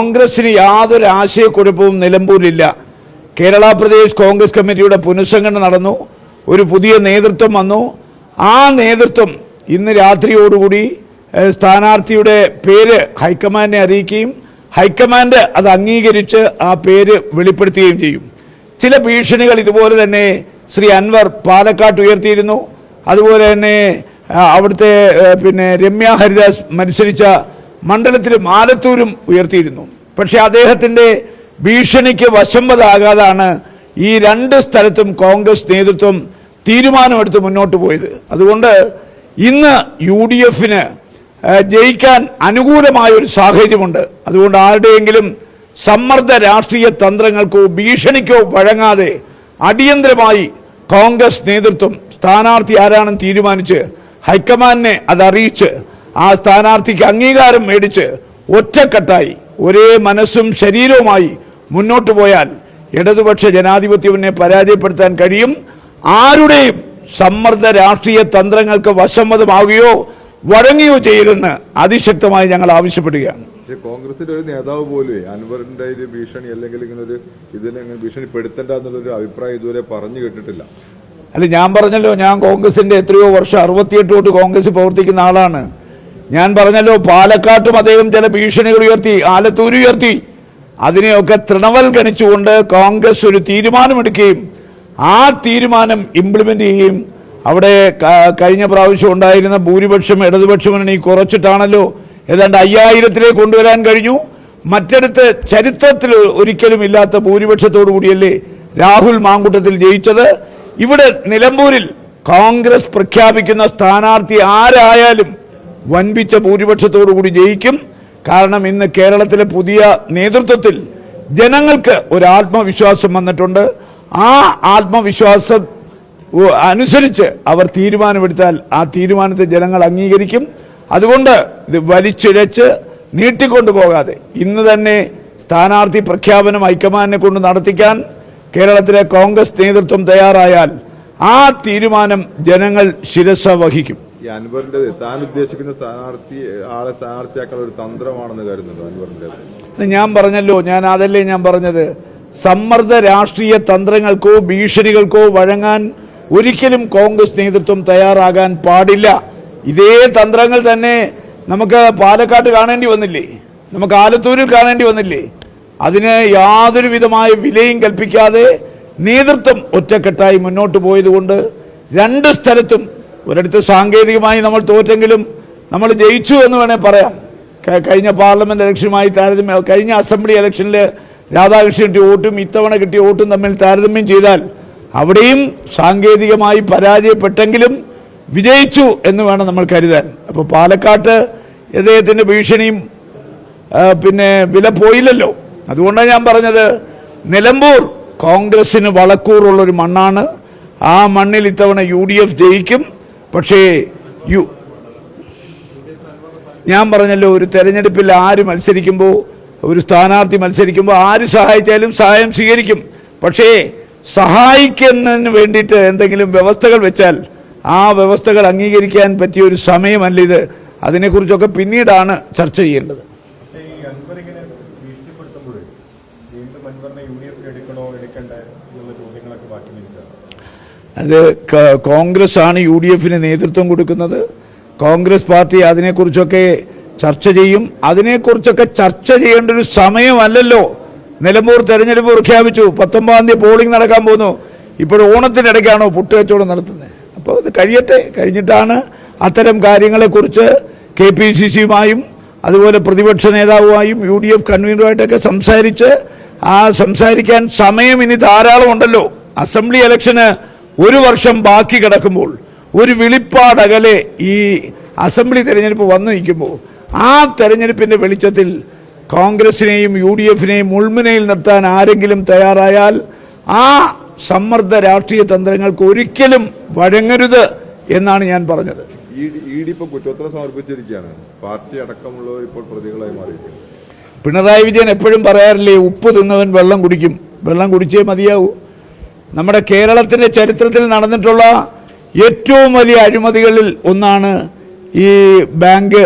കോൺഗ്രസിന് യാതൊരു ആശയക്കുഴപ്പവും നിലമ്പൂരിലില്ല. കേരള പ്രദേശ് കോൺഗ്രസ് കമ്മിറ്റിയുടെ പുനഃസംഘടന നടന്നു ഒരു പുതിയ നേതൃത്വം വന്നു. ആ നേതൃത്വം ഇന്ന് രാത്രിയോടുകൂടി സ്ഥാനാർത്ഥിയുടെ പേര് ഹൈക്കമാൻഡിനെ അറിയിക്കുകയും ഹൈക്കമാൻഡ് അത് അംഗീകരിച്ച് ആ പേര് വെളിപ്പെടുത്തുകയും ചെയ്യും. ചില ഭീഷണികൾ ഇതുപോലെ തന്നെ ശ്രീ അൻവർ പാലക്കാട്ട് ഉയർത്തിയിരുന്നു. അതുപോലെ തന്നെ അവിടുത്തെ പിന്നെ രമ്യ ഹരിദാസ് മത്സരിച്ച മണ്ഡലത്തിൽ ആലത്തൂരും ഉയർത്തിയിരുന്നു. പക്ഷേ അദ്ദേഹത്തിന്റെ ഭീഷണിക്ക് വശംവദാകാതാണ് ഈ രണ്ട് സ്ഥലത്തും കോൺഗ്രസ് നേതൃത്വം തീരുമാനമെടുത്ത് മുന്നോട്ട് പോയത്. അതുകൊണ്ട് ഇന്ന് യു ഡി എഫിന് ജയിക്കാൻ അനുകൂലമായ ഒരു സാഹചര്യമുണ്ട്. അതുകൊണ്ട് ആരുടെയെങ്കിലും സമ്മർദ്ദ രാഷ്ട്രീയ തന്ത്രങ്ങൾക്കോ ഭീഷണിക്കോ വഴങ്ങാതെ അടിയന്തരമായി കോൺഗ്രസ് നേതൃത്വം സ്ഥാനാർത്ഥി ആരാണെന്ന് തീരുമാനിച്ച് ഹൈക്കമാൻഡിനെ അത് അറിയിച്ച് ആ സ്ഥാനാർത്ഥിക്ക് അംഗീകാരം മേടിച്ച് ഒറ്റക്കെട്ടായി ഒരേ മനസ്സും ശരീരവുമായി മുന്നോട്ട് പോയാൽ ഇടതുപക്ഷ ജനാധിപത്യത്തിനെ പരാജയപ്പെടുത്താൻ കഴിയും. ആരുടെയും സമ്മർദ്ദ രാഷ്ട്രീയ തന്ത്രങ്ങൾക്ക് വശംവതമാവുകയോ വഴങ്ങുകയോ ചെയ്തെന്ന് അതിശക്തമായി ഞങ്ങൾ ആവശ്യപ്പെടുകയാണ്. കോൺഗ്രസിന്റെ ഒരു നേതാവ് പോലും അൻവറിന്റെ ഒരു ഭീഷണി അല്ലെങ്കിൽ ഇങ്ങനെ ഒരു ഇതിനെ ഭീഷണിപ്പെടുത്തണ്ട എന്നുള്ളൊരു അഭിപ്രായം ഇതുവരെ പറഞ്ഞു കേട്ടിട്ടില്ല. അല്ല ഞാൻ പറഞ്ഞല്ലോ ഞാൻ കോൺഗ്രസിന്റെ എത്രയോ വർഷം അറുപത്തിയെട്ട് തൊട്ട് കോൺഗ്രസ് പ്രവർത്തിക്കുന്ന ആളാണ്. ഞാൻ പറഞ്ഞല്ലോ പാലക്കാട്ടും അദ്ദേഹം ചില ഭീഷണികൾ ഉയർത്തി ആലത്തൂർ ഉയർത്തി. അതിനെയൊക്കെ തൃണവൽ ഗണിച്ചുകൊണ്ട് കോൺഗ്രസ് ഒരു തീരുമാനമെടുക്കുകയും ആ തീരുമാനം ഇംപ്ലിമെന്റ് ചെയ്യുകയും അവിടെ കഴിഞ്ഞ പ്രാവശ്യം ഉണ്ടായിരുന്ന ഭൂരിപക്ഷം ഇടതുപക്ഷ മുന്നണി കുറച്ചിട്ടാണല്ലോ. ഏതാണ്ട് അയ്യായിരത്തിലേക്ക് കൊണ്ടുവരാൻ കഴിഞ്ഞു. മറ്റടുത്ത് ചരിത്രത്തിൽ ഒരിക്കലും ഇല്ലാത്ത ഭൂരിപക്ഷത്തോടു കൂടിയല്ലേ രാഹുൽ മാങ്കുട്ടത്തിൽ ജയിച്ചത്. ഇവിടെ നിലമ്പൂരിൽ കോൺഗ്രസ് പ്രഖ്യാപിക്കുന്ന സ്ഥാനാർത്ഥി ആരായാലും വൻപിച്ച ഭൂരിപക്ഷത്തോടു കൂടി ജയിക്കും. കാരണം ഇന്ന് കേരളത്തിലെ പുതിയ നേതൃത്വത്തിൽ ജനങ്ങൾക്ക് ഒരു ആത്മവിശ്വാസം വന്നിട്ടുണ്ട്. ആ ആത്മവിശ്വാസം അനുസരിച്ച് അവർ തീരുമാനമെടുത്താൽ ആ തീരുമാനത്തെ ജനങ്ങൾ അംഗീകരിക്കും. അതുകൊണ്ട് ഇത് വലിച്ചിഴച്ച് നീട്ടിക്കൊണ്ടു പോകാതെ ഇന്ന് തന്നെ സ്ഥാനാർത്ഥി പ്രഖ്യാപനം ഹൈക്കമാൻഡിനെ കൊണ്ട് നടത്തിക്കാൻ കേരളത്തിലെ കോൺഗ്രസ് നേതൃത്വം തയ്യാറായാൽ ആ തീരുമാനം ജനങ്ങൾ ശിരസ വഹിക്കും ഈ അൻവറിന്റെ താൻ ഉദ്ദേശിക്കുന്ന സ്ഥാനാർത്ഥി ആളെ സ്ഥാനാർത്ഥിയാക്കാൻ ഒരു തന്ത്രമാണെന്ന് കരുതുന്നു അൻവറിന്റെ ഞാൻ പറഞ്ഞല്ലോ ഞാൻ അതല്ലേ ഞാൻ പറഞ്ഞത്. സമ്മർദ്ദ രാഷ്ട്രീയ തന്ത്രങ്ങൾക്കോ ഭീഷണികൾക്കോ വഴങ്ങാൻ ഒരിക്കലും കോൺഗ്രസ് നേതൃത്വം തയ്യാറാകാൻ പാടില്ല. ഇതേ തന്ത്രങ്ങൾ തന്നെ നമുക്ക് പാലക്കാട്ട് കാണേണ്ടി വന്നില്ലേ? നമുക്ക് ആലത്തൂരിൽ കാണേണ്ടി വന്നില്ലേ? അതിന് യാതൊരു വിധമായ വിലയും കൽപ്പിക്കാതെ നേതൃത്വം ഒറ്റക്കെട്ടായി മുന്നോട്ട് പോയതുകൊണ്ട് രണ്ട് സ്ഥലത്തും ഒരിടത്ത് സാങ്കേതികമായി നമ്മൾ തോറ്റെങ്കിലും നമ്മൾ ജയിച്ചു എന്ന് വേണേൽ പറയാം. കഴിഞ്ഞ പാർലമെന്റ് ഇലക്ഷനുമായി താരതമ്യം കഴിഞ്ഞ അസംബ്ലി ഇലക്ഷനിൽ രാധാകൃഷ്ണൻ കിട്ടിയ വോട്ടും ഇത്തവണ കിട്ടിയ വോട്ടും തമ്മിൽ താരതമ്യം ചെയ്താൽ അവിടെയും സാങ്കേതികമായി പരാജയപ്പെട്ടെങ്കിലും വിജയിച്ചു എന്ന് വേണം നമ്മൾ കരുതാൻ. അപ്പോൾ പാലക്കാട്ട് ഇദ്ദേഹത്തിന്റെ ഭീഷണിയും പിന്നെ വില പോയില്ലല്ലോ. അതുകൊണ്ടാണ് ഞാൻ പറഞ്ഞത് നിലമ്പൂർ കോൺഗ്രസിന് വളക്കൂറുള്ളൊരു മണ്ണാണ്. ആ മണ്ണിൽ ഇത്തവണ യു ഡി എഫ് ജയിക്കും. പക്ഷേ യു ഞാൻ പറഞ്ഞല്ലോ ഒരു തെരഞ്ഞെടുപ്പിൽ ആര് മത്സരിക്കുമ്പോൾ ഒരു സ്ഥാനാർത്ഥി മത്സരിക്കുമ്പോൾ ആര് സഹായിച്ചാലും സഹായം സ്വീകരിക്കും. പക്ഷേ സഹായിക്കുന്നതിന് വേണ്ടിയിട്ട് എന്തെങ്കിലും വ്യവസ്ഥകൾ വെച്ചാൽ ആ വ്യവസ്ഥകൾ അംഗീകരിക്കാൻ പറ്റിയ ഒരു സമയമല്ല ഇത്. അതിനെക്കുറിച്ചൊക്കെ പിന്നീടാണ് ചർച്ച ചെയ്യേണ്ടത്. അത് കോൺഗ്രസ് ആണ് യു ഡി എഫിന് നേതൃത്വം കൊടുക്കുന്നത്. കോൺഗ്രസ് പാർട്ടി അതിനെക്കുറിച്ചൊക്കെ ചർച്ച ചെയ്യും. അതിനെക്കുറിച്ചൊക്കെ ചർച്ച ചെയ്യേണ്ട ഒരു സമയമല്ലല്ലോ. നിലമ്പൂർ തെരഞ്ഞെടുപ്പ് പ്രഖ്യാപിച്ചു. പത്തൊമ്പതാം തീയതി പോളിംഗ് നടക്കാൻ പോകുന്നു ഇപ്പോൾ ഓണത്തിനിടയ്ക്കാണോ പുട്ട് കച്ചവടം നടത്തുന്നത്? അപ്പോൾ ഇത് കഴിയട്ടെ. കഴിഞ്ഞിട്ടാണ് അത്തരം കാര്യങ്ങളെക്കുറിച്ച് കെ പി സി സിയുമായും അതുപോലെ പ്രതിപക്ഷ നേതാവുമായും യു ഡി എഫ് കൺവീനറുമായിട്ടൊക്കെ സംസാരിച്ച് ആ സംസാരിക്കാൻ സമയം ഇനി ധാരാളം ഉണ്ടല്ലോ അസംബ്ലി ഇലക്ഷന് ഒരു വർഷം ബാക്കി കിടക്കുമ്പോൾ ഒരു വിളിപ്പാടകലെ ഈ അസംബ്ലി തെരഞ്ഞെടുപ്പ് വന്നു നിൽക്കുമ്പോൾ ആ തെരഞ്ഞെടുപ്പിന്റെ വെളിച്ചത്തിൽ കോൺഗ്രസിനെയും യു ഡി എഫിനെയും മുൾമുനയിൽ നിർത്താൻ ആരെങ്കിലും തയ്യാറായാൽ ആ സമ്മർദ്ദ രാഷ്ട്രീയ തന്ത്രങ്ങൾക്ക് ഒരിക്കലും വഴങ്ങരുത് എന്നാണ് ഞാൻ പറഞ്ഞത്. കുറ്റപത്രം സമർപ്പിച്ചിരിക്കുകയാണ്. പാർട്ടി അടക്കമുള്ളവർ ഇപ്പോൾ പ്രതികളായി മാറിയിരിക്കുന്നു. പിണറായി വിജയൻ എപ്പോഴും പറയാറില്ലേ ഉപ്പ് തിന്നവൻ വെള്ളം കുടിക്കും. വെള്ളം കുടിച്ചേ മതിയാവൂ. നമ്മുടെ കേരളത്തിന്റെ ചരിത്രത്തിൽ നടന്നിട്ടുള്ള ഏറ്റവും വലിയ അഴിമതികളിൽ ഒന്നാണ് ഈ ബാങ്ക്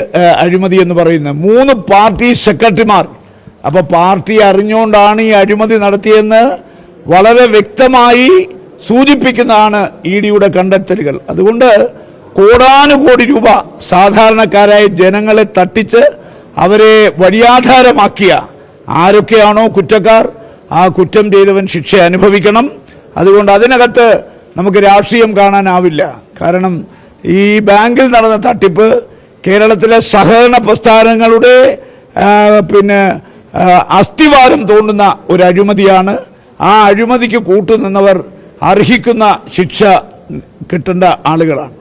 അഴിമതി എന്ന് പറയുന്നത്. മൂന്ന് പാർട്ടി സെക്രട്ടറിമാർ. അപ്പോൾ പാർട്ടി അറിഞ്ഞുകൊണ്ടാണ് ഈ അഴിമതി നടത്തിയെന്ന് വളരെ വ്യക്തമായി സൂചിപ്പിക്കുന്നതാണ് ഇ ഡിയുടെ കണ്ടെത്തലുകൾ. അതുകൊണ്ട് കോടാനുകോടി രൂപ സാധാരണക്കാരായ ജനങ്ങളെ തട്ടിച്ച് അവരെ വഴിയാധാരമാക്കിയ ആരൊക്കെയാണോ കുറ്റക്കാർ ആ കുറ്റം ചെയ്തവൻ ശിക്ഷ അനുഭവിക്കണം. അതുകൊണ്ട് അതിനകത്ത് നമുക്ക് രാഷ്ട്രീയം കാണാനാവില്ല. കാരണം ഈ ബാങ്കിൽ നടന്ന തട്ടിപ്പ് കേരളത്തിലെ സഹകരണ പ്രസ്ഥാനങ്ങളുടെ പിന്നെ അസ്ഥിവാരം തോന്നുന്ന ഒരു അഴിമതിയാണ്. ആ അഴിമതിക്ക് കൂട്ടുനിന്നവർ അർഹിക്കുന്ന ശിക്ഷ കിട്ടേണ്ട ആളുകളാണ്.